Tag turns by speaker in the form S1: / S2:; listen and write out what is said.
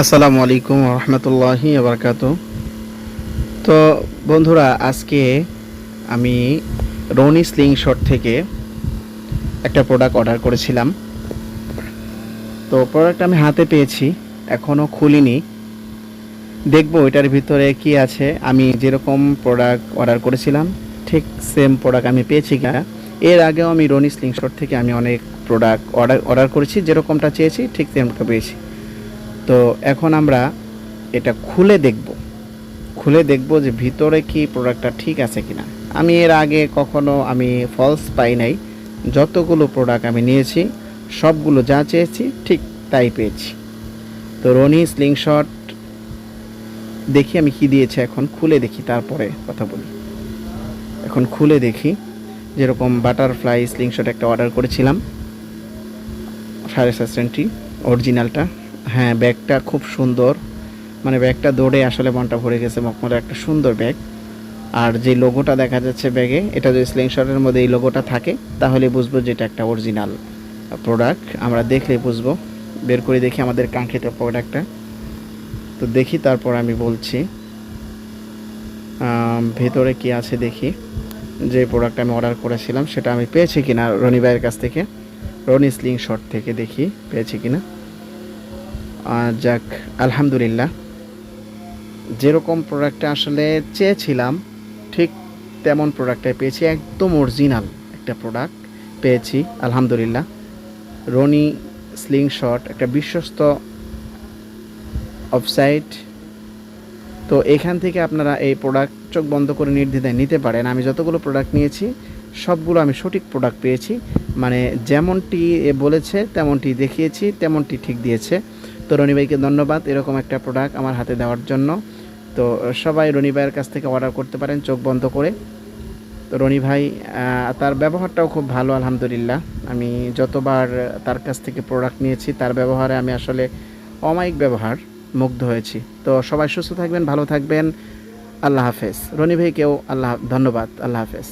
S1: আসসালামু আলাইকুম রহমতুল্লাহি আবরকাত তো বন্ধুরা, আজকে আমি রনি স্লিং শট থেকে একটা প্রোডাক্ট অর্ডার করেছিলাম। তো প্রোডাক্ট আমি হাতে পেয়েছি এখনও খুলিনি। দেখব এটার ভিতরে কি আছে। আমি যেরকম প্রোডাক্ট অর্ডার করেছিলাম, ঠিক সেম প্রোডাক্ট আমি পেয়েছি কিনা। এর আগেও আমি রনি স্লিং শট থেকে আমি অনেক প্রোডাক্ট অর্ডার অর্ডার করেছি, যেরকমটা চেয়েছি, ঠিক সেমটা পেয়েছি। তো এখন আমরা এটা খুলে দেখব। খুলে দেখব যে ভিতরে কি প্রোডাক্টটা ঠিক আছে কিনা। আমি এর আগে কখনো আমি ফলস পাই নাই। যতগুলো প্রোডাক্ট আমি নিয়েছি, সবগুলো যা চেয়েছি, ঠিক তাই পেয়েছি। তো রনি স্লিংশট দেখি আমি কি দিয়েছে এখন, খুলে দেখি, তারপরে কথা বলি। এখন খুলে দেখি, যেরকম বাটারফ্লাই স্লিংশট একটা অর্ডার করেছিলাম। ফায়ার অ্যাসিস্ট্যান্টটি অরিজিনালটা হ্যাঁ ব্যাগটা খুব সুন্দর। মানে ব্যাগটা দৌড়ে আসলে মনটা ভরে গেছে, মকমলের একটা সুন্দর ব্যাগ। আর যে লোগোটা দেখা যাচ্ছে ব্যাগে, এটা যদি স্লিংশটের মধ্যে এই লোগোটা থাকে, তাহলে বুঝব যে এটা একটা অরিজিনাল প্রোডাক্ট আমরা দেখলে বুঝব। বের করে দেখি আমাদের কাঙ্ক্ষিত প্রোডাক্টটা তো দেখি, তারপর আমি বলছি। ভেতরে কি আছে দেখি। যে প্রোডাক্ট আমি অর্ডার করেছিলাম, সেটা আমি পেয়েছি কিনা রনি ভাইয়ের কাছ থেকে। রনি স্লিং শট থেকে দেখি, পেয়েছি কিনা। যাক, আলহামদুলিল্লাহ। যেরকম প্রোডাক্টটা আসলে চেয়েছিলাম, ঠিক তেমন প্রোডাক্টটাই পেয়েছি, একদম অরিজিনাল একটা প্রোডাক্ট পেয়েছি, আলহামদুলিল্লাহ। রনি স্লিং শট একটা বিশ্বস্ত ওয়েবসাইট তো এখান থেকে আপনারা এই প্রোডাক্ট চোখ বন্ধ করে নির্দ্বিধায় নিতে পারেন। আমি যতগুলো প্রোডাক্ট নিয়েছি, সবগুলো আমি সঠিক প্রোডাক্ট পেয়েছি। মানে যেমনটি বলেছে, তেমনটি দেখিয়েছি, তেমনটি ঠিক দিয়েছে। তো রনি ভাইকে ধন্যবাদ, এরকম একটা প্রোডাক্ট আমার হাতে দেওয়ার জন্য। তো সবাই রনি ভাইয়ের কাছ থেকে অর্ডার করতে পারেন, চোখ বন্ধ করে। তো রনি ভাই তার ব্যবহারটাও খুব ভালো, আলহামদুলিল্লাহ। আমি যতবার তার কাছ থেকে প্রোডাক্ট নিয়েছি, তার ব্যবহারে আমি আসলে অমায়িক ব্যবহার মুগ্ধ হয়েছি। তো সবাই সুস্থ থাকবেন, ভালো থাকবেন। আল্লাহ হাফেজ। রনি ভাইকেও আল্লাহ, ধন্যবাদ। আল্লাহ হাফেজ।